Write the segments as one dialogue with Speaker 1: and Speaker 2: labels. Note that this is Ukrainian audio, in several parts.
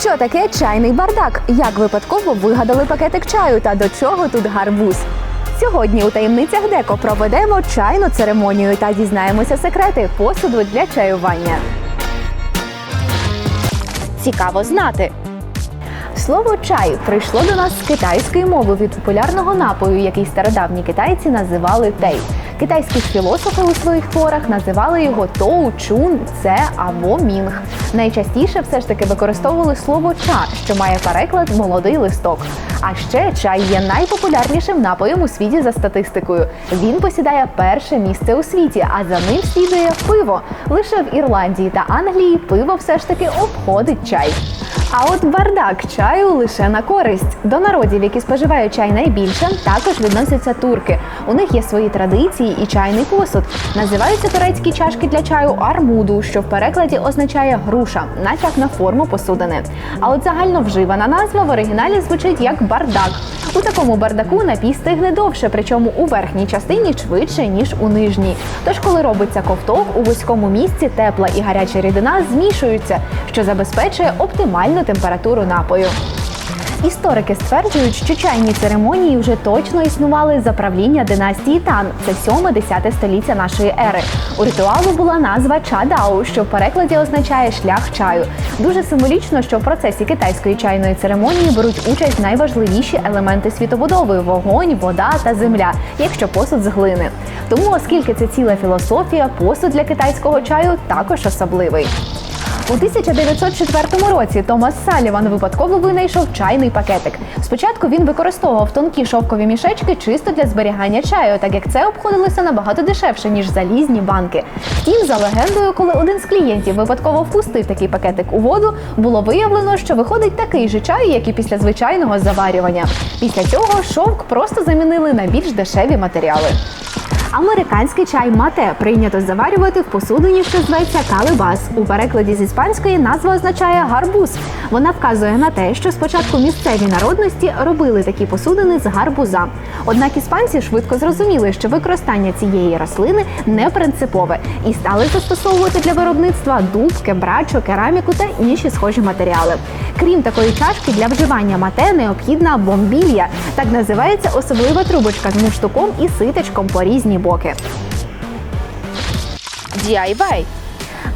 Speaker 1: Що таке чайний бардак? Як випадково вигадали пакетик чаю та до чого тут гарбуз? Сьогодні у таємницях Деко проведемо чайну церемонію та дізнаємося секрети посуду для чаювання. Цікаво знати. Слово чай прийшло до нас з китайської мови від популярного напою, який стародавні китайці називали тей. Китайські філософи у своїх творах називали його тоу, чун, це або мінг. Найчастіше все ж таки використовували слово ча, що має переклад молодий листок. А ще чай є найпопулярнішим напоєм у світі за статистикою. Він посідає перше місце у світі, а за ним слідує пиво. Лише в Ірландії та Англії пиво все ж таки обходить чай. А от бардак чаю лише на користь. До народів, які споживають чай найбільше, також відносяться турки. У них є свої традиції і чайний посуд. Називаються турецькі чашки для чаю армуду, що в перекладі означає груша, натяк на форму посудини. А от загально вживана назва в оригіналі звучить як бардак. У такому бардаку напій стигне довше, причому у верхній частині швидше ніж у нижній. Тож, коли робиться ковток, у вузькому місці тепла і гаряча рідина змішуються, що забезпечує оптимальну температуру напою. Історики стверджують, що чайні церемонії вже точно існували за правління династії Тан. Це 7-10 століття нашої ери. У ритуалу була назва чадау, що в перекладі означає шлях чаю. Дуже символічно, що в процесі китайської чайної церемонії беруть участь найважливіші елементи світобудови вогонь, вода та земля, якщо посуд з глини. Тому, оскільки це ціла філософія, посуд для китайського чаю також особливий. У 1904 році Томас Саліван випадково винайшов чайний пакетик. Спочатку він використовував тонкі шовкові мішечки чисто для зберігання чаю, так як це обходилося набагато дешевше, ніж залізні банки. Втім, за легендою, коли один з клієнтів випадково впустив такий пакетик у воду, було виявлено, що виходить такий же чай, як і після звичайного заварювання. Після цього шовк просто замінили на більш дешеві матеріали. Американський чай мате прийнято заварювати в посудині, що зветься калибас. У перекладі з іспанської назва означає гарбуз. Вона вказує на те, що спочатку місцеві народності робили такі посудини з гарбуза. Однак іспанці швидко зрозуміли, що використання цієї рослини не принципове і стали застосовувати для виробництва дуб, кебрачо, кераміку та інші схожі матеріали. Крім такої чашки, для вживання мате необхідна бомбілья. Так називається особлива трубочка з муштуком і ситечком по різні боки. DIY.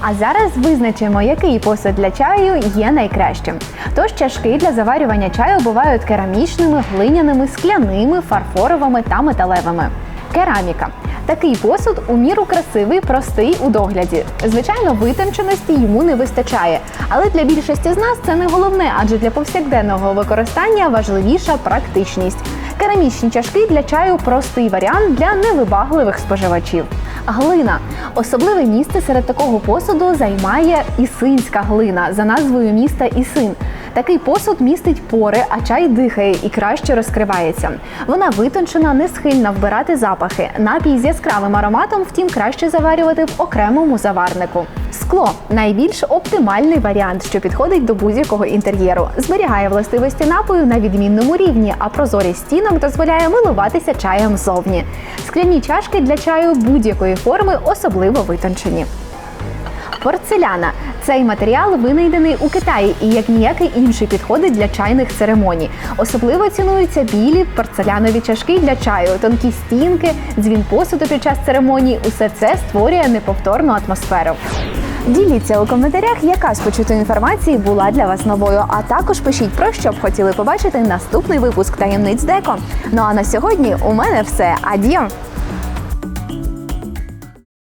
Speaker 1: А зараз визначимо, який посуд для чаю є найкращим. Тож чашки для заварювання чаю бувають керамічними, глиняними, скляними, фарфоровими та металевими. Кераміка. Такий посуд у міру красивий, простий у догляді. Звичайно, витонченості йому не вистачає. Але для більшості з нас це не головне, адже для повсякденного використання важливіша практичність. Керамічні чашки для чаю простий варіант для невибагливих споживачів. Глина особливе місце серед такого посуду займає ісинська глина за назвою міста Ісин. Такий посуд містить пори, а чай дихає і краще розкривається. Вона витончена, не схильна вбирати запахи. Напій з яскравим ароматом, втім, краще заварювати в окремому заварнику. Скло найбільш оптимальний варіант, що підходить до будь-якого інтер'єру. Зберігає властивості напою на відмінному рівні, а прозорість стінок дозволяє милуватися чаєм ззовні. Скляні чашки для чаю будь-якої форми особливо витончені. Порцеляна цей матеріал винайдений у Китаї і як ніякий інший підходить для чайних церемоній. Особливо цінуються білі порцелянові чашки для чаю, тонкі стінки, дзвін посуду під час церемоній. Усе це створює неповторну атмосферу. Діліться у коментарях, яка з почутої інформації була для вас новою. А також пишіть про що б хотіли побачити наступний випуск таємниць Деко. Ну а на сьогодні у мене все. Ад'єм!